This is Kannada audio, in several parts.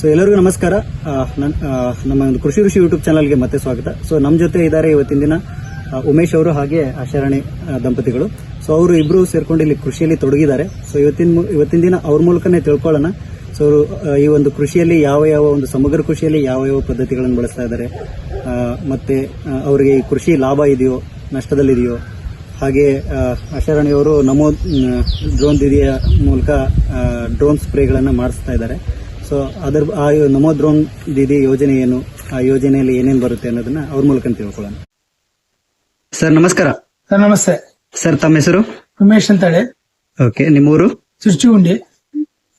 ಸೊ ಎಲ್ಲರಿಗೂ ನಮಸ್ಕಾರ. ನಮ್ಮ ಒಂದು ಕೃಷಿ ಋಷಿ ಯೂಟ್ಯೂಬ್ ಚಾನಲ್ಗೆ ಮತ್ತೆ ಸ್ವಾಗತ. ಸೊ ನಮ್ಮ ಜೊತೆ ಇದ್ದಾರೆ ಇವತ್ತಿನ ದಿನ ಉಮೇಶ್ ಅವರು ಹಾಗೆ ಆಶಾರಾಣಿ ದಂಪತಿಗಳು. ಸೊ ಅವರು ಇಬ್ರು ಸೇರ್ಕೊಂಡು ಇಲ್ಲಿ ಕೃಷಿಯಲ್ಲಿ ತೊಡಗಿದ್ದಾರೆ. ಸೊ ಇವತ್ತಿನ ಇವತ್ತಿನ ದಿನ ಅವ್ರ ಮೂಲಕನೇ ತಿಳ್ಕೊಳ್ಳೋಣ. ಸೊ ಅವರು ಈ ಒಂದು ಕೃಷಿಯಲ್ಲಿ ಯಾವ ಯಾವ ಒಂದು ಸಮಗ್ರ ಕೃಷಿಯಲ್ಲಿ ಯಾವ ಯಾವ ಪದ್ಧತಿಗಳನ್ನು ಬಳಸ್ತಾ ಇದ್ದಾರೆ. ಮತ್ತೆ ಅವರಿಗೆ ಈ ಕೃಷಿ ಲಾಭ ಇದೆಯೋ, ನಷ್ಟದಲ್ಲಿದೆಯೋ, ಹಾಗೆ ಆಶಾರಾಣಿಯವರು ನಮೋ ಡ್ರೋನ್ ದಿದಿಯ ಮೂಲಕ ಡ್ರೋನ್ ಸ್ಪ್ರೇಗಳನ್ನು ಮಾಡಿಸ್ತಾ ಇದ್ದಾರೆ. ಸೊ ಅದರ ಆ ನಮೋ ಡ್ರೋನ್ ದಿದಿ ಯೋಜನೆ ಏನು ಆ ಯೋಜನೆಯಲ್ಲಿ ಏನೇನು ಬರುತ್ತೆ ಅನ್ನೋದನ್ನ ಅವ್ರ ಮೂಲಕ ತಿಳ್ಕೊಳ್ಳೋಣ. ಸರ್ ನಮಸ್ಕಾರ. ಸರ್ ನಮಸ್ತೆ. ಸರ್ ತಮ್ಮ ಹೆಸರು? ಉಮೇಶ್ ಅಂತಾಳೆ. ಓಕೆ ನಿಮ್ಮೂರು? ಚುರ್ಚುಗುಂಡಿ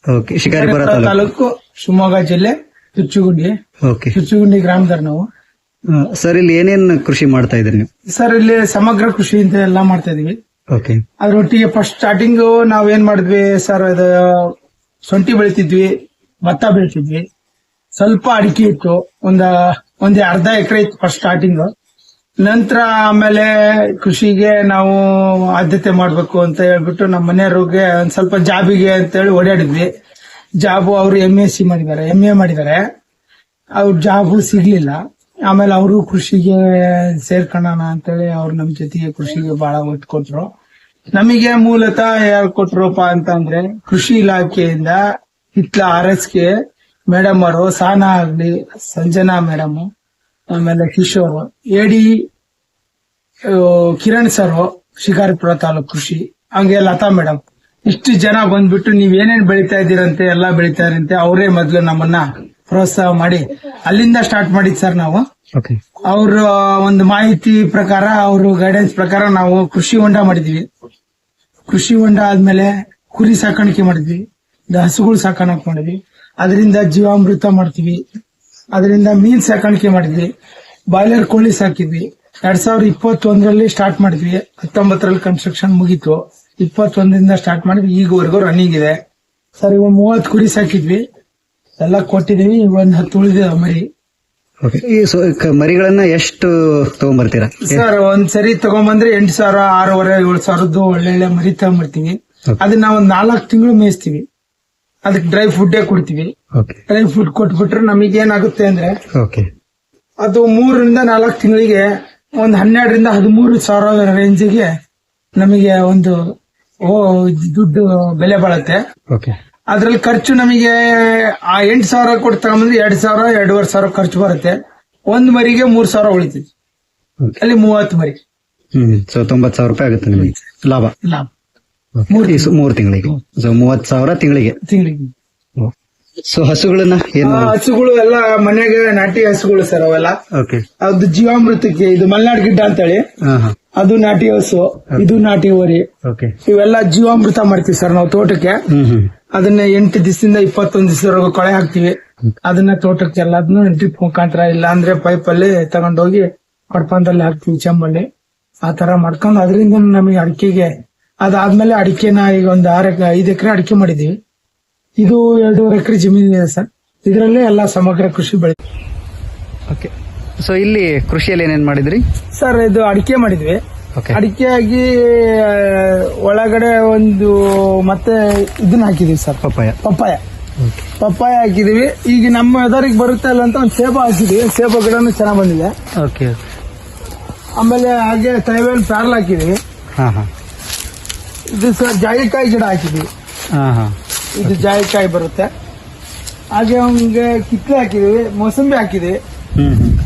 ಓಕೆ ಶಿಕಾರಿಪುರ ತಾಲೂಕು ತಾಲೂಕು ಶಿವಮೊಗ್ಗ ಜಿಲ್ಲೆ ಚುರ್ಚುಗುಂಡಿ ಓಕೆ. ಚುರ್ಚುಗುಂಡಿ ಗ್ರಾಮದವ್ರು ನಾವು. ಸರ್ ಇಲ್ಲಿ ಏನೇನು ಕೃಷಿ ಮಾಡ್ತಾ ಇದ್ರಿ ನೀವು? ಸರ್ ಇಲ್ಲಿ ಸಮಗ್ರ ಕೃಷಿ ಅಂತ ಎಲ್ಲ ಮಾಡ್ತಾ ಇದೀವಿ ಓಕೆ. ಅದ್ರೊಟ್ಟಿಗೆ ಫಸ್ಟ್ ಸ್ಟಾರ್ಟಿಂಗ್ ನಾವ್ ಏನ್ ಮಾಡಿದ್ವಿ ಸರ್ ಅದು ಸೊಂಟಿ ಬೆಳಿತಿದ್ವಿ. ಭತ್ತ ಬೆಳೆಸಿದ್ವಿ. ಸ್ವಲ್ಪ ಅಡಿಕೆ ಇತ್ತು. ಒಂದ, ಒಂದ್ ಅರ್ಧ ಎಕರೆ ಇತ್ತು ಫಸ್ಟ್ ಸ್ಟಾರ್ಟಿಂಗ್ ನಂತರ ಆಮೇಲೆ ಕೃಷಿಗೆ ನಾವು ಆದ್ಯತೆ ಮಾಡ್ಬೇಕು ಅಂತ ಹೇಳ್ಬಿಟ್ಟು ನಮ್ಮ ಮನೆಯವ್ರಿಗೆ ಒಂದ್ ಸ್ವಲ್ಪ ಜಾಬಿಗೆ ಅಂತ ಹೇಳಿ ಓಡಾಡಿದ್ವಿ. ಜಾಬು ಅವರು ಎಂ ಎಸ್ ಸಿ ಮಾಡಿದ್ದಾರೆ. ಎಂ ಎ ಮಾಡಿದ್ದಾರೆ. ಅವ್ರ ಜಾಬು ಸಿಗ್ಲಿಲ್ಲ. ಆಮೇಲೆ ಅವರು ಕೃಷಿಗೆ ಸೇರ್ಕೊಳ್ಳೋಣ ಅಂತೇಳಿ ಅವ್ರು ನಮ್ ಜೊತೆಗೆ ಕೃಷಿಗೆ ಬಹಳ ಒತ್ತು ಕೊಟ್ರು. ನಮಗೆ ಮೂಲತಃ ಯಾರು ಕೊಟ್ರಪ್ಪ ಅಂತಂದ್ರೆ ಕೃಷಿ ಇಲಾಖೆಯಿಂದ ಹಿತ್ಲ ಆರ್ ಎಸ್ ಕೆ ಮೇಡಮ್ ಅವರು ಸಾನಾ ಆಗ್ಲಿ ಸಂಜನಾ ಮೇಡಮ್ ಆಮೇಲೆ ಕಿಶೋರ್ ಎಡಿ ಕಿರಣ್ ಸರ್ ಶಿಕಾರಿಪುರ ತಾಲೂಕು ಕೃಷಿ ಹಂಗೆ ಲತಾ ಮೇಡಮ್ ಇಷ್ಟು ಜನ ಬಂದ್ಬಿಟ್ಟು ನೀವ್ ಏನೇನ್ ಬೆಳಿತಾ ಇದ್ದೀರಂತೆ ಎಲ್ಲಾ ಬೆಳಿತಾ ಇರಂತೆ ಅವರೇ ಮೊದ್ಲು ನಮ್ಮನ್ನ ಪ್ರೋತ್ಸಾಹ ಮಾಡಿ. ಅಲ್ಲಿಂದ ಸ್ಟಾರ್ಟ್ ಮಾಡಿದ್ ಸರ್ ನಾವು. ಅವ್ರ ಒಂದು ಮಾಹಿತಿ ಪ್ರಕಾರ ಅವ್ರ ಗೈಡೆನ್ಸ್ ಪ್ರಕಾರ ನಾವು ಕೃಷಿ ಹೊಂಡ ಮಾಡಿದ್ವಿ. ಕೃಷಿ ಹೊಂಡ ಆದ್ಮೇಲೆ ಕುರಿ ಸಾಕಾಣಿಕೆ ಮಾಡಿದ್ವಿ. ಹಸುಗಳು ಸಾಕಾಣಿಕೆ ಮಾಡಿದ್ವಿ ಅದರಿಂದ ಜೀವಾಮೃತ ಮಾಡ್ತೀವಿ. ಅದರಿಂದ ಮೀನ್ ಸಾಕಾಣಿಕೆ ಮಾಡಿದ್ವಿ. ಬಾಯ್ಲರ್ ಕೋಳಿ ಸಾಕಿದ್ವಿ. ಎರಡ್ ಸಾವಿರದ ಇಪ್ಪತ್ತೊಂದರಲ್ಲಿ ಸ್ಟಾರ್ಟ್ ಮಾಡಿದ್ವಿ. ಹತ್ತೊಂಬತ್ತರಲ್ಲಿ ಕನ್ಸ್ಟ್ರಕ್ಷನ್ ಮುಗೀತು. ಇಪ್ಪತ್ತೊಂದರಿಂದ ಸ್ಟಾರ್ಟ್ ಮಾಡಿದ್ವಿ. ಈಗವರೆಗೂ ರನ್ನಿಂಗ್ ಇದೆ. ಸರ್ ಇವಾಗ ಮೂವತ್ತು ಕುರಿ ಸಾಕಿದ್ವಿ. ಎಲ್ಲ ಕೊಟ್ಟಿದೀವಿ ಒಂದ್ ಹತ್ತು ಉಳಿದಿದೆ ಮರಿ. ಈ ಮರಿಗಳನ್ನ ಎಷ್ಟು ತಗೊಂಡ್ಬರ್ತೀರಾ ಸರ್ ಒಂದ್ ಸರಿ ತಗೊಂಬಂದ್ರೆ ಎಂಟು ಸಾವಿರ ಆರೂವರೆ ಏಳು ಸಾವಿರದ್ದು ಒಳ್ಳೆ ಮರಿ ತಗೊಂಡ್ಬರ್ತೀವಿ. ಅದನ್ನ ಒಂದ್ ನಾಲ್ಕು ತಿಂಗಳು ಮೇಯಿಸ್ತೀವಿ. ಅದಕ್ಕೆ ಡ್ರೈ ಫುಡ್ ಕೊಡ್ತೀವಿ. ಡ್ರೈ ಫುಡ್ ಕೊಟ್ಬಿಟ್ರೆ ನಮಗೆ ಏನಾಗುತ್ತೆ ಅಂದ್ರೆ ಓಕೆ ಅದು ಮೂರರಿಂದ ನಾಲ್ಕು ತಿಂಗಳಿಗೆ ಒಂದು ಹನ್ನೆರಡರಿಂದ ಹದಿಮೂರು ಸಾವಿರ ರೇಂಜಿಗೆ ನಮಗೆ ಒಂದು ಓ ದುಡ್ಡು ಬೆಲೆ ಬಾಳತ್ತೆ. ಓಕೆ ಅದ್ರಲ್ಲಿ ಖರ್ಚು ನಮಗೆ ಆ ಎಂಟು ಸಾವಿರ ಕೊಟ್ಟು ತಗೊಂಡ್ರೆ ಎರಡು ಸಾವಿರ ಎರಡೂವರೆ ಸಾವಿರ ಖರ್ಚು ಬರುತ್ತೆ. ಒಂದ್ ಮರಿಗೆ ಮೂರ್ ಸಾವಿರ ಉಳಿತೀವಿ ಅಲ್ಲಿ ಮೂವತ್ತು ಮರಿ ಹ್ಮ್ ಸೊ ತೊಂಬತ್ ಸಾವಿರ ರೂಪಾಯಿ ಆಗುತ್ತೆ ನಿಮಗೆ. ಲಾಭ. ಲಾಭ. ಮೂರ್ ಮೂರು ತಿಂಗಳಿಗೆ. ಸೊ ಮೂವತ್ ಸಾವಿರ ತಿಂಗಳಿಗೆ. ತಿಂಗಳಿಗೆ. ಸೊ ಹಸುಗಳನ್ನ ಏನು ಹಸುಗಳು ಎಲ್ಲ ಮನೆಗೆ ನಾಟಿ ಹಸುಗಳು ಸರ್ ಅವೆಲ್ಲ. ಓಕೆ ಅದು ಜೀವಾಮೃತಕ್ಕೆ ಇದು ಮಲ್ನಾಡ್ ಗಿಡ್ಡ ಅಂತೇಳಿ. ಹೇಳಿ ಅದು ನಾಟಿ ಹಸು ಇದು ನಾಟಿ ಹೋರಿ. ಓಕೆ ಇವೆಲ್ಲ ಜೀವಾಮೃತ ಮಾಡ್ತೀವಿ ಸರ್ ನಾವು ತೋಟಕ್ಕೆ. ಅದನ್ನ ಎಂಟು ದಿವಸದಿಂದ ಇಪ್ಪತ್ತೊಂದು ದಿವಸವರೆಗೂ ಕೊಳೆ ಹಾಕ್ತಿವಿ. ಅದನ್ನ ತೋಟಕ್ಕೆ ಎಲ್ಲದನ್ನು ಡ್ರಿಪ್ ಮುಖಾಂತರ ಇಲ್ಲ ಅಂದ್ರೆ ಪೈಪ್ ಅಲ್ಲಿ ತಗೊಂಡೋಗಿ ಕಡ್ಪಂದಲ್ಲಿ ಹಾಕ್ತಿವಿ ಚಂಬಲ್ಲಿ. ಆ ತರ ಮಾಡ್ಕೊಂಡು ಅದರಿಂದ ನಮಗೆ ಅಡಿಕೆಗೆ ಅದಾದ್ಮೇಲೆ ಅಡಿಕೆನ ಈಗ ಒಂದು ಆರು ಐದು ಎಕರೆ ಅಡಿಕೆ ಮಾಡಿದೀವಿ ಇದು ಎರಡೂವರೆ ಎಕರೆ ಜಮೀನು ಇದೆ ಸರ್. ಇದರಲ್ಲೇ ಎಲ್ಲ ಸಮಗ್ರ ಕೃಷಿ ಬೆಳೆ. ಓಕೆ. ಸೊ ಇಲ್ಲಿ ಕೃಷಿಯಲ್ಲಿ ಏನೇನ್ ಮಾಡಿದ್ರಿ? ಸರ್ ಇದು ಅಡಿಕೆ ಮಾಡಿದ್ವಿ. ಓಕೆ. ಅಡಿಕೆ ಆಗಿ ಒಳಗಡೆ ಒಂದು ಮತ್ತೆ ಇದನ್ನ ಹಾಕಿದೀವಿ ಸರ್. ಪಪ್ಪಾಯ. ಪಪ್ಪಾಯ. ಪಪ್ಪಾಯ ಹಾಕಿದೀವಿ ಈಗ ನಮ್ಮ ಎದರಿಗೆ ಬರುತ್ತೆ ಅಲ್ಲ ಅಂತ ಒಂದು ಸೇಬ ಹಾಕಿದೀವಿ ಸೇಬ ಗಿಡನೂ ಚೆನ್ನಾಗಿ ಬಂದಿದೆ. ಓಕೆ. ಆಮೇಲೆ ಹಾಗೆ ತೈವೇಲ್ ಪ್ಯಾರಲ್ ಹಾಕಿದೀವಿ ಇದು ಸರ್ ಜಾಯಿಕಾಯಿ ಗಿಡ ಹಾಕಿದ್ವಿ. ಹಾ ಹಾ. ಇದು ಜಾಯಿಕಾಯಿ ಬರುತ್ತೆ. ಹಾಗೆ ಅವ್ನಿಗೆ ಕಿತ್ಲೆ ಹಾಕಿದ್ವಿ ಮೋಸಂಬಿ ಹಾಕಿದ್ವಿ. ಹ್ಮ್ ಹ್ಮ್.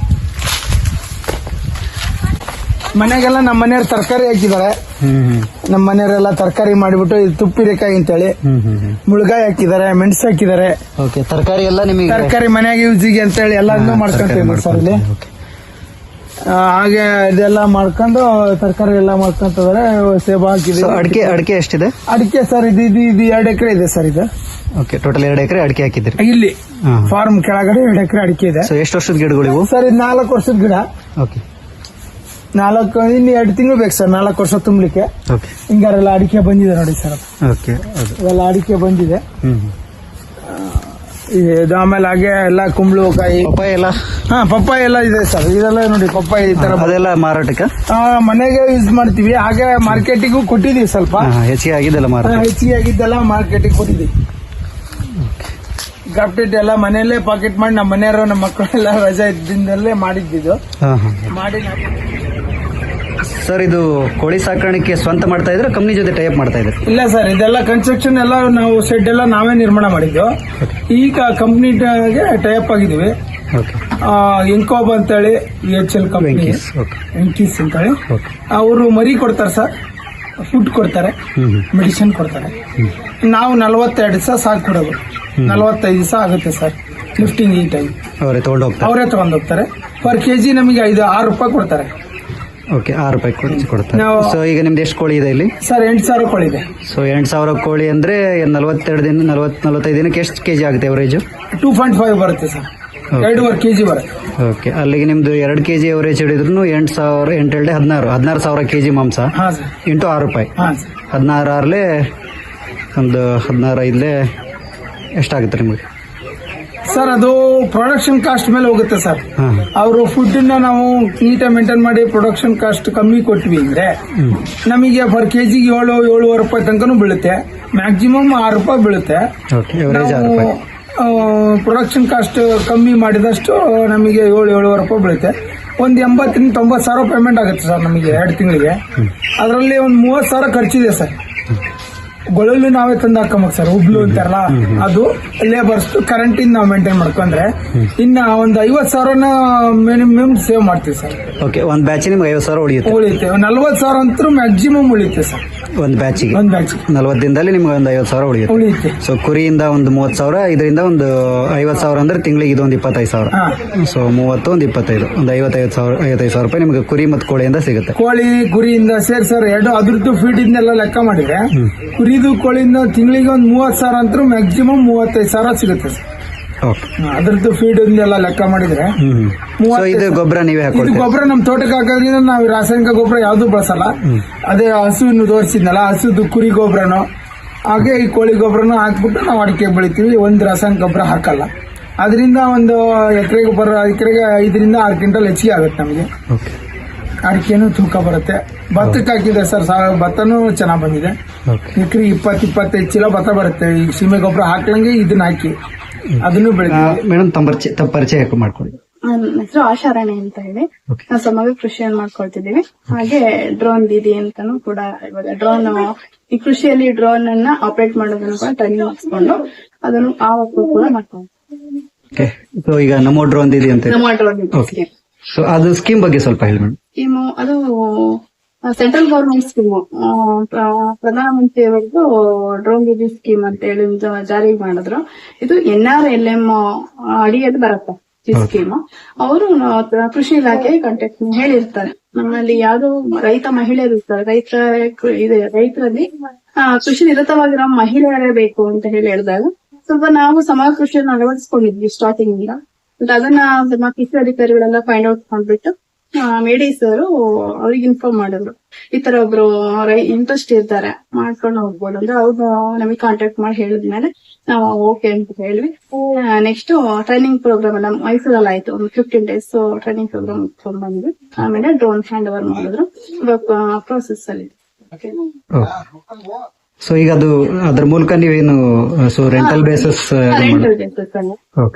ಮನೆಗೆಲ್ಲ ನಮ್ಮ ಮನೆಯವ್ರು ತರಕಾರಿ ಹಾಕಿದ್ದಾರೆ. ಹ್ಮ್ ಹ್ಮ್. ನಮ್ಮ ಮನೆಯವರೆಲ್ಲ ತರಕಾರಿ ಮಾಡಿಬಿಟ್ಟು ಇದು ತುಪ್ಪಿರೆಕಾಯಿ ಅಂತೇಳಿ. ಹ್ಮ್ ಹ್ಮ್ ಹ್ಮ್. ಮುಳುಗಾಯಿ ಹಾಕಿದ್ದಾರೆ ಮೆಣಸು ಹಾಕಿದ್ದಾರೆ. ಓಕೆ ತರಕಾರಿ ಎಲ್ಲ ನಿಮಗೆ ತರಕಾರಿ ಮನೆಯಾಗ ಯೂಸಿಗೆ ಅಂತೇಳಿ ಎಲ್ಲಾನು ಮಾಡ್ಕೊಂತೀವಿ ಸರ್ ಇಲ್ಲಿ. ಹಾಗೆ ಇದೆಲ್ಲ ಮಾಡ್ಕೊಂಡು ತರಕಾರಿ ಎಲ್ಲ ಮಾಡ್ಕೊಂತಾರೆ ಸೇವಾ ಹಾಕಿದೀವಿ ಅಡಿಕೆ ಅಡಿಕೆ ಎಷ್ಟಿದೆ? ಅಡಿಕೆ ಸರ್ ಇದು ಇದು ಇದು ಎರಡು ಎಕರೆ ಇದೆ ಸರ್ ಇದು. ಓಕೆ ಟೋಟಲ್ ಎರಡು ಎಕರೆ ಅಡಿಕೆ ಹಾಕಿದ್ರಿ ಇಲ್ಲಿ ಫಾರ್ಮ್ ಕೆಳಗಡೆ ಎರಡು ಎಕರೆ ಅಡಿಕೆ ಇದೆ. ಸೊ ಎಷ್ಟು ವರ್ಷದ ಗಿಡಗಳು ಇವು ಸರ್ ಇದು ನಾಲ್ಕು ವರ್ಷದ ಗಿಡ. ಓಕೆ ನಾಲ್ಕು ಇನ್ನು ಎರಡು ತಿಂಗಳು ಬೇಕು ಸರ್ ನಾಲ್ಕು ವರ್ಷ ತುಂಬಲಿಕ್ಕೆ. ಓಕೆ ಹಿಂಗಾರೆಲ್ಲ ಅಡಿಕೆ ಬಂದಿದೆ ನೋಡಿ ಸರ್. ಓಕೆ ಇವೆಲ್ಲ ಅಡಿಕೆ ಬಂದಿದೆ. ಇದು ಆಮೇಲೆ ಹಾಗೆ ಎಲ್ಲ ಕುಂಬಳಕಾಯಿ ಪಪ್ಪಾಯ ಎಲ್ಲ? ಹಾ ಪಪ್ಪಾಯ ಎಲ್ಲ ಇದೆ ಸರ್. ಇದೆಲ್ಲ ನೋಡಿ ಪಪ್ಪಾಯ ಈ ತರ ಅದೆಲ್ಲ ಮಾರಾಟಕ್ಕೆ? ಆ, ಮನೆಗೆ ಯೂಸ್ ಮಾಡ್ತೀವಿ. ಹಾಗೆ ಮಾರ್ಕೆಟಿಗೂ ಕೊಟ್ಟಿದೀವಿ ಸ್ವಲ್ಪ. ಹಾ, ಹೆಚ್ಚಿಗೆ ಆಗಿದೆಲ್ಲ ಮಾರಾಟ. ಹೆಚ್ಚಿಗೆ ಆಗಿದ್ದೆಲ್ಲ ಮಾರ್ಕೆಟಿಗೆ ಕೊಟ್ಟಿದ್ದೀವಿ. ಗಫ್ಟಿಟ್ ಎಲ್ಲ ಮನೆಯಲ್ಲೇ ಪಾಕೆಟ್ ಮಾಡಿ ನಮ್ಮ ಮನೆಯವರು ನಮ್ಮ ಮಕ್ಕಳೆಲ್ಲ ರಜಾ ಇದ್ದಿಂದಲೇ ಮಾಡಿದ್ದು ಹಾ ಹಾ. ಮಾಡಿ ನಾವು- ಸರ್ ಇದು ಕೋಳಿ ಸಾಕಾಣಿಕೆ ಸ್ವಂತ ಮಾಡ್ತಾ ಇದ್ರೆ ಕಂಪ್ನಿ ಜೊತೆ ಟೈಪ್ ಮಾಡ್ತಾ ಇದ್ರೆ ಇಲ್ಲ ಸರ್ ಇದೆಲ್ಲ ಕನ್ಸ್ಟ್ರಕ್ಷನ್ ಎಲ್ಲ ನಾವು ಶೆಡ್ ಎಲ್ಲ ನಾವೇ ನಿರ್ಮಾಣ ಮಾಡಿದ್ದು. ಈಗ ಕಂಪ್ನಿಗೆ ಟೈಪ್ ಆಗಿದ್ದೀವಿ. ಎಂಕೋಬ್ ಅಂತೇಳಿ ವಿ ಎಚ್ ಎಲ್ ಕಂಪ್ನಿ ಎಂಕೀಸ್ ಅಂತೇಳಿ. ಅವರು ಮರಿ ಕೊಡ್ತಾರೆ ಸರ್. ಫುಡ್ ಕೊಡ್ತಾರೆ. ಮೆಡಿಸಿನ್ ಕೊಡ್ತಾರೆ. ನಾವು ನಲವತ್ತೆರಡು ದಿವಸ ಸಾಕು ಕೊಡೋದು. ನಲವತ್ತೈದು ದಿವಸ ಆಗುತ್ತೆ ಸರ್. ಲಿಫ್ಟಿಂಗ್ ಈ ಟೈಮ್ ಅವರೇ ತಗೊಂಡೋಗ್ತಾರೆ. ಅವರೇ ತಗೊಂಡೋಗ್ತಾರೆ. ಪರ್ ಕೆ ಜಿ ನಮಗೆ ಐದು ಆರು ರೂಪಾಯಿ ಕೊಡ್ತಾರೆ. ಓಕೆ ಆರು ರೂಪಾಯಿ ಕೊಡಿ ಕೊಡ್ತಾರೆ. ನಾವು- ಸೊ ಈಗ ನಿಮ್ದು ಎಷ್ಟು ಕೋಳಿ ಇದೆ ಇಲ್ಲಿ? ಸರ್ ಎಂಟು ಸಾವಿರ ಇದೆ. ಸೊ ಎಂಟು ಸಾವಿರ ಕೋಳಿ ಅಂದ್ರೆ ನಲವತ್ತೆರಡು ದಿನ ನಲವತ್ ನಲವತ್ತೈದು ದಿನಕ್ಕೆ ಎಷ್ಟು ಕೆಜಿ ಆಗುತ್ತೆ ಅವರೇಜು ಟೂ ಪಾಯಿಂಟ್ ಫೈವ್ ಬರುತ್ತೆ ಸರ್. ಎರಡೂವರೆ ಕೆಜಿ ಬರುತ್ತೆ. ಓಕೆ ಅಲ್ಲಿಗೆ ನಿಮ್ದು ಎರಡು ಕೆಜಿ ಅವರೇಜ್ ಹಿಡಿದ್ರು ಎಂಟು ಸಾವಿರ ಎಂಟು ಎರಡೇ ಹದಿನಾರು ಹದಿನಾರು ಸಾವಿರ ಕೆಜಿ ಮಾಂಸ. ಹಾ ಸರ್. ಇಂಟು ಆರು ರೂಪಾಯಿ. ಹಾ ಸರ್. ಹದಿನಾರು ಆರ್ಲೆ ಒಂದು ಹದಿನಾರು ಐದಲೇ ಎಷ್ಟಾಗುತ್ತೆ ನಿಮಗೆ? ಸರ್ ಅದು ಪ್ರೊಡಕ್ಷನ್ ಕಾಸ್ಟ್ ಮೇಲೆ ಹೋಗುತ್ತೆ ಸರ್. ಅವರು ಫುಡ್ ನಾವು ನೀಟಾಗಿ ಮೇಂಟೈನ್ ಮಾಡಿ ಪ್ರೊಡಕ್ಷನ್ ಕಾಸ್ಟ್ ಕಮ್ಮಿ ಕೊಟ್ವಿ ಅಂದ್ರೆ ನಮಗೆ ಪರ್ ಕೆಜಿಗೆ ಏಳು ಏಳುವರೆ ರೂಪಾಯಿ ತನಕನೂ ಬೀಳುತ್ತೆ. ಮ್ಯಾಕ್ಸಿಮಮ್ ಆರು ರೂಪಾಯಿ ಬೀಳುತ್ತೆ. ಪ್ರೊಡಕ್ಷನ್ ಕಾಸ್ಟ್ ಕಮ್ಮಿ ಮಾಡಿದಷ್ಟು ನಮಗೆ ಏಳು ಏಳುವರೆ ರೂಪಾಯಿ ಬೀಳುತ್ತೆ. ಒಂದು ಎಂಬತ್ತರಿಂದ ತೊಂಬತ್ತು ಸಾವಿರ ಪೇಮೆಂಟ್ ಆಗುತ್ತೆ ಸರ್ ನಮಗೆ ಎರಡು ತಿಂಗಳಿಗೆ. ಅದರಲ್ಲಿ ಒಂದು ಮೂವತ್ತು ಸಾವಿರ ಖರ್ಚಿದೆ ಸರ್. ಗೊಳಲು ನಾವೇ ತಂದು ಹಾಕೊಂಬಕ್ ಸರ್ ಹುಬ್ಳು ಅಂತಾರಲ್ಲ ಅದು ಲೇಬರ್ಸ್ ಕರೆಂಟ್ ಇಂದ ನಾವು ಮೇಂಟೈನ್ ಮಾಡ್ಕೊಂಡ್ರೆ ಇನ್ನ ಒಂದ್ ಐವತ್ ಸಾವಿರನ ಮಿನಿಮಮ್ ಸೇವ್ ಮಾಡ್ತೀವಿ ಸರ್. ಓಕೆ ಒಂದ್ ಬ್ಯಾಚ್ ನಿಮ್ಗೆ ಐವತ್ತು ಸಾವಿರ ಉಳಿಯುತ್ತೆ. ಉಳಿಯುತ್ತೆ ನಲ್ವತ್ ಸಾವಿರ ಅಂತೂ ಮ್ಯಾಕ್ಸಿಮಮ್ ಉಳಿಯುತ್ತೆ ಸರ್. ಒಂದ್ ಬ್ಯಾಚಿಗೆ ಒಂದ್ ಬ್ಯಾಚ್ ನಲ್ವತ್ತು ದಿನದಲ್ಲಿ ನಿಮ್ಗೆ ಒಂದ್ ಐವತ್ತು ಸಾವಿರ ಉಳಿಯುತ್ತೆ. ಉಳಿಯುತ್ತೆ. ಸೊ ಕುರಿಯಿಂದ ಒಂದು ಮೂವತ್ತು ಸಾವಿರ ಇದರಿಂದ ಒಂದು ಐವತ್ತು ಸಾವಿರ ಅಂದ್ರೆ ತಿಂಗಳಿಗೆ ಇದೊಂದು ಇಪ್ಪತ್ತೈದು ಸಾವಿರ. ಹಾ. ಸೊ ಮೂವತ್ತು ಒಂದು ಇಪ್ಪತ್ತೈದು. ಒಂದು ಐವತ್ತೈದು ಸಾವಿರ ಐವತ್ತೈದು ಸಾವಿರ ರೂಪಾಯಿ ನಿಮ್ಗೆ ಕುರಿ ಮತ್ತು ಕೋಳಿಯಿಂದ ಸಿಗುತ್ತೆ. ಕೋಳಿ ಕುರಿಯಿಂದ ಸೇರ್ ಸರ್ ಎರಡು ಅದ್ರದ್ದು ಫೀಡ್ ಇಂದೆಲ್ಲ ಲೆಕ್ಕ ಮಾಡಿದ್ರೆ ಕುರಿದು ಕೋಳಿಯಿಂದ ತಿಂಗಳಿಗೆ ಒಂದು ಮೂವತ್ತು ಸಾವಿರ ಅಂತ ಮ್ಯಾಕ್ಸಿಮಮ್ ಮೂವತ್ತೈದು ಸಾವಿರ ಸಿಗುತ್ತೆ. ಸರ್ ಓಕೆ ಅದ್ರದ್ದು ಫೀಡ್ ಎಲ್ಲ ಲೆಕ್ಕ ಮಾಡಿದ್ರೆ ಹ್ಮ್ ಸೊ ಮೂವತ್ತೈದು ಇದು ಗೊಬ್ಬರ ನೀವೇ ಇದು ಹಾಕೊಳ್ತೀರಿ? ಗೊಬ್ಬರ ನಮ್ಮ ತೋಟಕ್ಕೆ ಹಾಕೋದ್ರಿಂದ ನಾವು ರಾಸಾಯನಿಕ ಗೊಬ್ಬರ ಯಾವ್ದು ಬಳಸಲ್ಲ. ಅದೇ ಹಸುವಿನ ತೋರಿಸಿದ್ನಲ್ಲ ಹಸುದು ಕುರಿ ಗೊಬ್ಬರನು ಹಾಗೆ ಈ ಕೋಳಿ ಗೊಬ್ಬರನು ಹಾಕ್ಬಿಟ್ಟು ನಾವು ಅಡಿಕೆ ಬೆಳಿತೀವಿ. ಒಂದು ರಾಸಾಯನಿಕ ಗೊಬ್ಬರ ಹಾಕಲ್ಲ. ಅದರಿಂದ ಒಂದು ಎಕರೆ ಗೊಬ್ಬರ ಎಕರೆಗೆ ಐದರಿಂದ ಆರು ಕ್ವಿಂಟಲ್ ಹೆಚ್ಚಿಗೆ ಆಗುತ್ತೆ ನಮಗೆ. ಓಕೆ ಅಡಿಕೆನೂ ತೂಕ ಬರುತ್ತೆ. ಭತ್ತಕ್ಕೆ ಹಾಕಿದೆ ಸರ್ ಸಾವಿರ ಭತ್ತನೂ ಚೆನ್ನಾಗಿ ಬಂದಿದೆ. ಎಕ್ರಿ ಇಪ್ಪತ್ತು ಇಪ್ಪತ್ತೈದು ಚೀಲ ಭತ್ತ ಬರುತ್ತೆ. ಈ ಸೀಮೆ ಗೊಬ್ಬರ ಹಾಕ್ಲಂಗೆ ಇದನ್ನ ಹಾಕಿ ಅದನ್ನು ಬೆಳಿತೀವಿ ಮೇಡಮ್ ತಮ್ಮ ಪರಿಚಯ ತಮ್ಮ ಪರಿಚಯ ಯಾಕೆ ಮಾಡ್ಕೊಳ್ಳಿ? ನನ್ನ ಹೆಸರು ಆಶಾರಾಣಿ ಅಂತ ಹೇಳಿ. ನಾವು ಸಮಗ್ರ ಕೃಷಿಯನ್ನು ಮಾಡ್ಕೊಳ್ತಿದ್ದೀವಿ. ಹಾಗೆ ಡ್ರೋನ್ ದೀದಿ ಅಂತಾನು ಕೂಡ ಇವಾಗ ಡ್ರೋನ್ ಈ ಕೃಷಿಯಲ್ಲಿ ಡ್ರೋನ್ ಅನ್ನ ಆಪರೇಟ್ ಮಾಡೋದನ್ನು ಕೂಡ ಟ್ರೈನಿಂಗ್ ಮಾಡಿಸ್ಕೊಂಡು ಅದನ್ನು ಆ ಕೂಡ ಮಾಡ್ಕೊಂಡು ಈಗ ನಮ್ಮ ಡ್ರೋನ್ ದೀದಿ ಅಂತ ನಮ್ಮ ಡ್ರೋನ್ ಓಕೆ ಸೊ ಅದು ಸ್ಕೀಮ್ ಬಗ್ಗೆ ಸ್ವಲ್ಪ ಹೇಳಿ ಮೇಡಮ್ ಸ್ಕೀಮು ಅದು ಸೆಂಟ್ರಲ್ ಗವರ್ಮೆಂಟ್ ಸ್ಕೀಮ್ ಪ್ರಧಾನಮಂತ್ರಿ ಅವರದ್ದು ಡ್ರೋನ್ ಗಿಡಿ ಸ್ಕೀಮ್ ಅಂತ ಹೇಳಿ ಜಾರಿಗೆ ಮಾಡಿದ್ರು. ಇದು ಎನ್ ಆರ್ ಎಲ್ ಎಂ ಅಡಿಯಲ್ಲಿ ಬರುತ್ತೆ ಈ ಸ್ಕೀಮ್ ಅವರು ಕೃಷಿ ಇಲಾಖೆ ಕಾಂಟ್ಯಾಕ್ಟ್ ಹೇಳಿರ್ತಾರೆ. ನಮ್ಮಲ್ಲಿ ಯಾರು ರೈತ ಮಹಿಳೆಯರು ಇರ್ತಾರೆ. ರೈತ ಇದೆ ರೈತರಲ್ಲಿ ಕೃಷಿ ನಿರತವಾಗಿರೋ ಮಹಿಳೆಯರೇ ಬೇಕು ಅಂತ ಹೇಳಿ ಹೇಳಿದಾಗ ಸ್ವಲ್ಪ ನಾವು ಸಮಾಜ ಕೃಷಿಯನ್ನು ಅಳವಡಿಸ್ಕೊಂಡಿದ್ವಿ ಸ್ಟಾರ್ಟಿಂಗ್ ಇಂದ. ಅದನ್ನ ನಮ್ಮ ಸಿ ಅಧಿಕಾರಿಗಳೆಲ್ಲ ಫೈಂಡ್ ಔಟ್ ಮಾಡ್ಬಿಟ್ಟು ಮೇಡಿ ಸರ್ ಅವ್ರಿಗೆ ಇನ್ಫಾರ್ಮ್ ಮಾಡಿದ್ರು. ಈ ತರ ಒಬ್ರು ಇಂಟ್ರೆಸ್ಟ್ ಇರ್ತಾರೆ ಮಾಡ್ಕೊಂಡು ಹೋಗ್ಬೋದು ಅಂದ್ರೆ ಅವ್ರು ನಮಗೆ ಕಾಂಟ್ಯಾಕ್ಟ್ ಮಾಡಿ ಹೇಳಿದ್ಮೇಲೆ ನಾವು ಓಕೆ ಅಂತ ಹೇಳ್ವಿ ನೆಕ್ಸ್ಟ್ ಟ್ರೈನಿಂಗ್ ಪ್ರೋಗ್ರಾಮ್ ಎಲ್ಲ ಮೈಸೂರಲ್ಲಿ ಆಯ್ತು ಒಂದು ಫಿಫ್ಟೀನ್ ಡೇಸ್ ಟ್ರೈನಿಂಗ್ ಪ್ರೋಗ್ರಾಮ್ ಇಟ್ಕೊಂಡ್ ಬಂದ್ವಿ. ಆಮೇಲೆ ಡ್ರೋನ್ ಹ್ಯಾಂಡ್ ಓವರ್ ಮಾಡಿದ್ರು. ಇವಾಗ ಪ್ರೋಸೆಸ್ ಅಲ್ಲಿ. ಸೊ ಈಗ ಅದು ಅದ್ರ ಮೂಲಕ ನೀವೇನು ಸೊ ರೆಂಟಲ್ ಬೇಸಸ್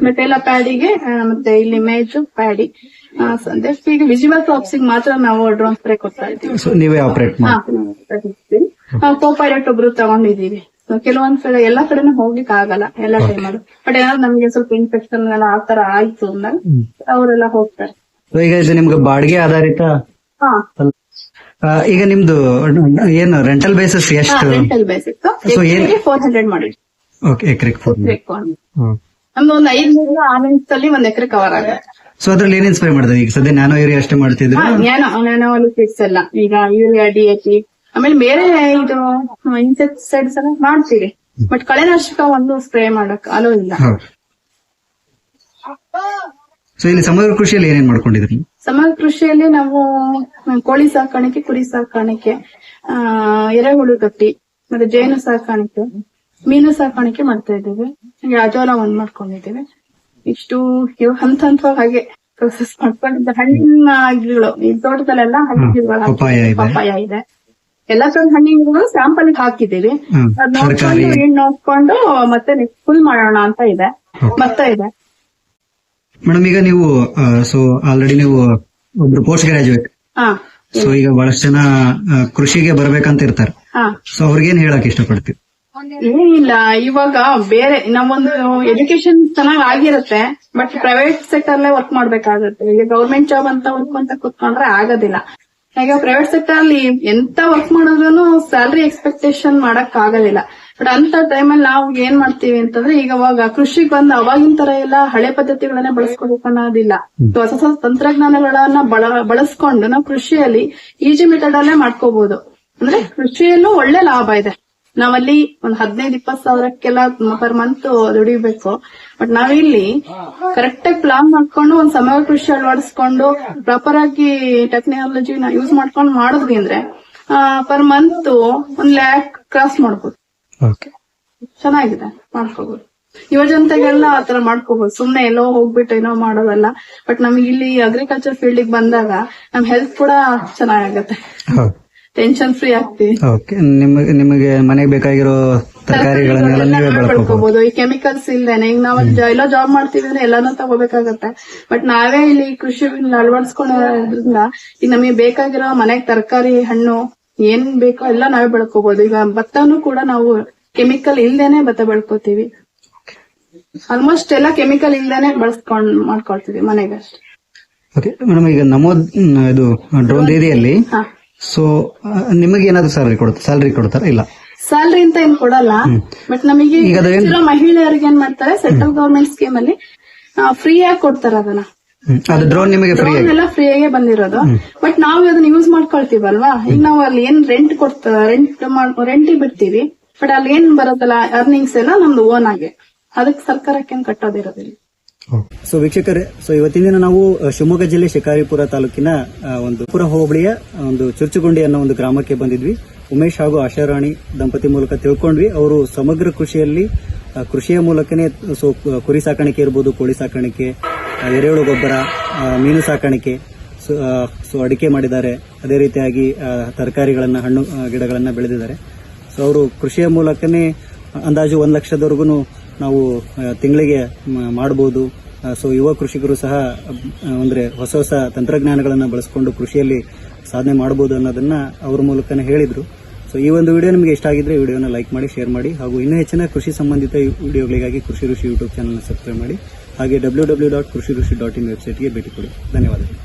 ಮತ್ತೆ ಎಲ್ಲ ಪ್ಯಾಡಿಗೆ ಮತ್ತೆ ಇಲ್ಲಿ ಮೇಜ್ ಪ್ಯಾಡಿ ಈಗ ವಿಜುವಲ್ ಸಾಪ್ಸ್ ಮಾತ್ರ ನಾವು ಡ್ರೋನ್ ಸ್ಪ್ರೇ ಕೊಡ್ತಾ ಇದ್ದೀವಿ. ನೀವೇ ಆಪರೇಟ್ ಮಾಡಿ. ಕೋ ಪೈಲಟ್ ಒಬ್ರು ತಗೊಂಡಿದೀವಿ ಕೆಲವೊಂದ್ ಕಡೆ ಎಲ್ಲಾ ಕಡೆನೂ ಹೋಗ್ಲಿಕ್ಕೆ ಆಗಲ್ಲ ಎಲ್ಲ ಅಲ್ಲಿ ಬಟ್ ಏನಾದ್ರು ನಮ್ಗೆ ಸ್ವಲ್ಪ ಇನ್ಫೆಕ್ಷನ್ ಎಲ್ಲ ಆತರ ಆಯ್ತು ಅಂದ್ರೆ ಅವರೆಲ್ಲ ಹೋಗ್ತಾರೆ. ಈಗ ಇದು ನಿಮ್ಗೆ ಬಾಡಿಗೆ ಆಧಾರಿತ ಈಗ ನಿಮ್ದು ಏನು ರೆಂಟಲ್ ಬೇಸಿಸ್ ಎಷ್ಟು? ರೆಂಟಲ್ ಬೇಸಿಕ್ ಸೊ ಏನ್- ಫೋರ್ ಹಂಡ್ರೆಡ್ ಮಾಡಿ ಓಕೆ ಎಕರೆಗೆ ಫೋರ್ ನಮ್ದು ಒಂದು ಐದ್ನೂರ ಆರು ಅಲ್ಲಿ ಒಂದ್ ಎಕರೆ ಕವರ್ ಆಗುತ್ತೆ. ಸೊ ಅದ್ರಲ್ಲಿ ಏನ್ ಸ್ಪ್ರೇ ಮಾಡಿದ್ರೆ ಈಗ ಸದ್ಯ ನ್ಯಾನೋ ಏರಿಯಾ ಅಷ್ಟೇ ಮಾಡ್ತಿದ್ರು ನ್ಯಾನೋ ಫಿಕ್ಸ್ ಅಲ್ಲ ಎಲ್ಲ. ಈಗ ಯೂರಿಯಾ ಡಿ ಎಚ್ ಪಿ ಆಮೇಲೆ ಬೇರೆ ಇದು ಇನ್ಸೆಕ್ಟಿಸೈಡ್ಸ್ ಎಲ್ಲ ಮಾಡ್ತೀವಿ. ಬಟ್ ಕಳೆನಾಶಕ ಒಂದು ಸ್ಪ್ರೇ ಮಾಡಕ್ ಅಲೋ ಇಲ್ಲ. ಸೊ ಇಲ್ಲಿ ಸಮಗ್ರ ಕೃಷಿಯಲ್ಲಿ ಏನೇನ್ ಮಾಡ್ಕೊಂಡಿದ್ರಿ ಸಮಗ್ರ ಕೃಷಿಯಲ್ಲಿ ನಾವು ಕೋಳಿ ಸಾಕಾಣಿಕೆ ಕುರಿ ಸಾಕಾಣಿಕೆ ಆ ಎರೆಹುಳು ಗಟ್ಟಿ ಮತ್ತೆ ಜೇನು ಸಾಕಾಣಿಕೆ ಮೀನು ಸಾಕಾಣಿಕೆ ಮಾಡ್ತಾ ಇದ್ದೀವಿ. ಅಜೋಲ ಒಂದ್ ಮಾಡ್ಕೊಂಡಿದ್ದೀವಿ. ಇಷ್ಟು ಹಂತ ಹಂತ ಹಂತವಾಗಿ ಹಾಗೆ ಪ್ರೊಸೆಸ್ ಮಾಡ್ಕೊಂಡಿದ್ದ ಹಣ್ಣಿನ ಗಿಡಗಳು ಈ ತೋಟದಲ್ಲೆಲ್ಲ ಹಣ್ಣಿನ ಗಿಡಗಳು ಪಪ್ಪಾಯ ಇದೆ. ಪಪ್ಪಾಯ ಇದೆ. ಎಲ್ಲಾ ತರದ ಹಣ್ಣಿನ ಗಿಡಗಳು ಸ್ಯಾಂಪಲ್ ಹಾಕಿದ್ದೀವಿ. ಅದ್ ನೋಡ್ಕೊಂಡು ಏನ್ ನೋಡ್ಕೊಂಡು ಮತ್ತೆ ಫುಲ್ ಮಾಡೋಣ ಅಂತ ಇದೆ. ಮತ್ತ ಇದೆ. ಮೇಡಮ್ ಈಗ ನೀವು ಸೊ ಆಲ್ರೆಡಿ ನೀವು ಒಬ್ರು ಪೋಸ್ಟ್ ಗ್ರಾಜುಯೇಟ್ ಸೊ ಈಗ ಬಹಳಷ್ಟು ಜನ ಕೃಷಿಗೆ ಬರ್ಬೇಕಂತ ಇರ್ತಾರೆ. ಸೊ ಅವ್ರಿಗೇನ್ ಹೇಳಕ್ ಇಷ್ಟಪಡ್ತೀವಿ ಇಲ್ಲ ಇವಾಗ ಬೇರೆ ನಮ್ಮೊಂದು ಎಜುಕೇಶನ್ ಚೆನ್ನಾಗ್ ಆಗಿರುತ್ತೆ ಬಟ್ ಪ್ರೈವೇಟ್ ಸೆಕ್ಟರ್ ಅಲ್ಲೇ ವರ್ಕ್ ಮಾಡ್ಬೇಕಾಗುತ್ತೆ. ಈಗ ಗೌರ್ಮೆಂಟ್ ಜಾಬ್ ಅಂತ ಅಂತ ಕೂತ್ಕೊಂಡ್ರೆ ಆಗೋದಿಲ್ಲ. ಈಗ ಪ್ರೈವೇಟ್ ಸೆಕ್ಟರ್ ಅಲ್ಲಿ ಎಂತ ವರ್ಕ್ ಮಾಡಿದ್ರು ಸ್ಯಾಲರಿ ಎಕ್ಸ್ಪೆಕ್ಟೇಷನ್ ಮಾಡಕ್ ಆಗೋದಿಲ್ಲ ಬಟ್ ಅಂತ ಟೈಮಲ್ಲಿ ನಾವು ಏನ್ ಮಾಡ್ತೀವಿ ಅಂತಂದ್ರೆ ಈಗ ಅವಾಗ ಕೃಷಿಗೆ ಬಂದ ಅವಾಗಿನ ತರ ಎಲ್ಲ ಹಳೆ ಪದ್ಧತಿಗಳನ್ನ ಬಳಸ್ಕೋಬೇಕು ಅನ್ನೋದಿಲ್ಲ ಹೊಸ ಹೊಸ ತಂತ್ರಜ್ಞಾನಗಳನ್ನ ಬಳ- ಬಳಸ್ಕೊಂಡು ನಾವು ಕೃಷಿಯಲ್ಲಿ ಈಜಿ ಮೆಥಡ್ ಅಲ್ಲೇ ಮಾಡ್ಕೋಬಹುದು ಅಂದ್ರೆ ಕೃಷಿಯಲ್ಲೂ ಒಳ್ಳೆ ಲಾಭ ಇದೆ. ನಾವಲ್ಲಿ ಒಂದ್ ಹದಿನೈದು ಇಪ್ಪತ್ ಸಾವಿರಕ್ಕೆಲ್ಲ ಪರ್ ಮಂತ್ ದುಡಿಬೇಕು. ಬಟ್ ನಾವಿಲ್ಲಿ ಕರೆಕ್ಟ್ ಆಗಿ ಪ್ಲಾನ್ ಮಾಡ್ಕೊಂಡು ಒಂದ್ ಸಮಯ ಕೃಷಿ ಅಳವಡಿಸ್ಕೊಂಡು ಪ್ರಾಪರ್ ಆಗಿ ಟೆಕ್ನಾಲಜಿನ ಯೂಸ್ ಮಾಡ್ಕೊಂಡು ಮಾಡಿದ್ವಿ ಅಂದ್ರೆ ಪರ್ ಮಂತ್ ಒಂದ್ ಲ್ಯಾಕ್ ಕ್ರಾಸ್ ಮಾಡ್ಬೋದು. ಚೆನ್ನಾಗಿದೆ. ಮಾಡ್ಕೋಬಹುದು ಯುವ ಜನತೆಗೆಲ್ಲ ಆತರ ಮಾಡ್ಕೋಬಹುದು ಸುಮ್ನೆ ಎಲ್ಲೋ ಹೋಗ್ಬಿಟ್ಟು ಏನೋ ಮಾಡೋದಲ್ಲ. ಬಟ್ ನಮ್ಗೆ ಇಲ್ಲಿ ಅಗ್ರಿಕಲ್ಚರ್ ಫೀಲ್ಡ್ ಬಂದಾಗ ನಮ್ ಹೆಲ್ತ್ ಕೂಡ ಚೆನ್ನಾಗತ್ತೆ ಟೆನ್ಷನ್ ಫ್ರೀ ಆಗ್ತೀವಿ. ನಿಮಗೆ ನಿಮಗೆ ಮನೆಗೆ ಬೇಕಾಗಿರೋ ತರಕಾರಿಗಳನ್ನೆಲ್ಲ ನೀವೇ ಬೆಳ್ಕೋಬಹುದು ಈ ಕೆಮಿಕಲ್ಸ್ ಇಲ್ದೇನೆ. ಈಗ ನಾವು ಎಲ್ಲೋ ಜಾಬ್ ಮಾಡ್ತೀವಿ ಅಂದ್ರೆ ಎಲ್ಲಾನು ತಗೋಬೇಕಾಗತ್ತೆ. ಬಟ್ ನಾವೇ ಇಲ್ಲಿ ಕೃಷಿ ಅಳವಡಿಸ್ಕೊಂಡ್ರಿಂದ ಈಗ ನಮಗೆ ಬೇಕಾಗಿರೋ ಮನೆಗೆ ತರಕಾರಿ ಹಣ್ಣು ಏನ್ ಬೇಕೋ ಎಲ್ಲ ನಾವೇ ಬೆಳ್ಕೋಬಹುದು ಈಗ ಭತ್ತನು ಕೂಡ ನಾವು ಕೆಮಿಕಲ್ ಇಲ್ದೇನೆ ಭತ್ತ ಬೆಳ್ಕೋತೀವಿ. ಆಲ್ಮೋಸ್ಟ್ ಎಲ್ಲ ಕೆಮಿಕಲ್ ಇಲ್ದೇನೆ ಬಳಸ್ಕೊಂಡ್ ಮಾಡ್ಕೊಳ್ತೀವಿ ಮನೆಗೆ ಅಷ್ಟೇ. ಓಕೆ ಮೇಡಮ್ ಈಗ ನಮೋದ್ ಇದು ಡ್ರೋನ್ ಏರಿಯಲ್ಲಿ ಸೊ ನಿಮಗೆ ಏನಾದ್ರು ಸ್ಯಾಲರಿ ಕೊಡುತ್ತೆ ಸ್ಯಾಲರಿ ಕೊಡ್ತಾರ ಇಲ್ಲ. ಸ್ಯಾಲರಿ ಅಂತ ಏನ್ ಕೊಡಲ್ಲ. ಬಟ್ ನಮಗೆ ಮಹಿಳೆಯರಿಗೆ ಏನ್ ಮಾಡ್ತಾರೆ ಸೆಂಟ್ರಲ್ ಗವರ್ಮೆಂಟ್ ಸ್ಕೀಮ್ ಅಲ್ಲಿ ಫ್ರೀ ಆಗಿ ಕೊಡ್ತಾರ ಅದನ್ನ. ಅದು ಡ್ರೋನ್ ನಿಮಗೆ ಫ್ರೀ ಆಗಿ. ಎಲ್ಲ ಫ್ರೀ ಆಗೇ ಬಂದಿರೋದು. ಬಟ್ ನಾವು ಅದನ್ನ ಯೂಸ್ ಮಾಡ್ಕೊಳ್ತೀವಲ್ವಾ? ಈಗ ನಾವು ಅಲ್ಲಿ ಏನ್ ರೆಂಟ್ ಕೊಡ್ತ ರೆಂಟ್ ರೆಂಟ್ ಬಿಡ್ತೀವಿ. ಬಟ್ ಅಲ್ಲಿ ಏನ್ ಬರುತ್ತಲ್ಲ ಅರ್ನಿಂಗ್ಸ್ ಎಲ್ಲ ನಮ್ದು ಓನ್ ಆಗಿ. ಅದಕ್ಕೆ ಸರ್ಕಾರಕ್ಕೆ ಏನ್ ಕಟ್ಟೋದಿರೋದಿಲ್ಲ. ಸೊ ವೀಕ್ಷಕರೇ ಸೊ ಇವತ್ತಿನ ದಿನ ನಾವು ಶಿವಮೊಗ್ಗ ಜಿಲ್ಲೆ ಶಿಕಾರಿಪುರ ತಾಲೂಕಿನ ಒಂದು ಪುರ ಹೋಬಳಿಯ ಒಂದು ಚುರ್ಚುಗುಂಡಿ ಅನ್ನೋ ಒಂದು ಗ್ರಾಮಕ್ಕೆ ಬಂದಿದ್ವಿ. ಉಮೇಶ್ ಹಾಗೂ ಆಶಾರಾಣಿ ದಂಪತಿ ಮೂಲಕ ತಿಳ್ಕೊಂಡ್ವಿ. ಅವರು ಸಮಗ್ರ ಕೃಷಿಯಲ್ಲಿ ಕೃಷಿಯ ಮೂಲಕನೇ ಸೊ ಕುರಿ ಸಾಕಾಣಿಕೆ ಇರ್ಬೋದು ಕೋಳಿ ಸಾಕಾಣಿಕೆ ಎರೆಹುಳು ಗೊಬ್ಬರ ಮೀನು ಸಾಕಾಣಿಕೆ ಸೊ, ಅಡಿಕೆ ಮಾಡಿದ್ದಾರೆ. ಅದೇ ರೀತಿಯಾಗಿ ತರಕಾರಿಗಳನ್ನು ಹಣ್ಣು ಗಿಡಗಳನ್ನು ಬೆಳೆದಿದ್ದಾರೆ. ಸೊ ಅವರು ಕೃಷಿಯ ಮೂಲಕನೇ ಅಂದಾಜು ಒಂದು ಲಕ್ಷದವರೆಗೂ ನಾವು ತಿಂಗಳಿಗೆ ಮಾಡಬಹುದು ಸೊ ಯುವ ಕೃಷಿಕರು ಸಹ ಅಂದರೆ ಅಂದ್ರೆ ಹೊಸ ಹೊಸ ತಂತ್ರಜ್ಞಾನಗಳನ್ನು ಬಳಸಿಕೊಂಡು ಕೃಷಿಯಲ್ಲಿ ಸಾಧನೆ ಮಾಡಬಹುದು ಅನ್ನೋದನ್ನ ಅವ್ರ ಮೂಲಕನೇ ಹೇಳಿದರು. ಸೊ ಈ ಒಂದು ವಿಡಿಯೋ ನಿಮಗೆ ಇಷ್ಟ ಆಗಿದ್ರೆ ವಿಡಿಯೋನ ಲೈಕ್ ಮಾಡಿ ಶೇರ್ ಮಾಡಿ ಹಾಗೂ ಇನ್ನೂ ಹೆಚ್ಚಿನ ಕೃಷಿ ಸಂಬಂಧಿತ ವಿಡಿಯೋಗಳಿಗಾಗಿ ಕೃಷಿ ಋಷಿ ಯೂಟ್ಯೂಬ್ ಚಾನಲ್ನ ಸಬ್ಸ್ಕ್ರೈಬ್ ಮಾಡಿ. ಹಾಗೆ ಡಬ್ಲ್ಯೂ ಡಬ್ಲ್ಯೂ ಡಾಟ್ ಕೃಷಿ ಕೃಷಿ ಡಾಟ್ ಇನ್ ವೆಬ್ಸೈಟ್ಗೆ ಭೇಟಿ ಕೊಡಿ. ಧನ್ಯವಾದಗಳು.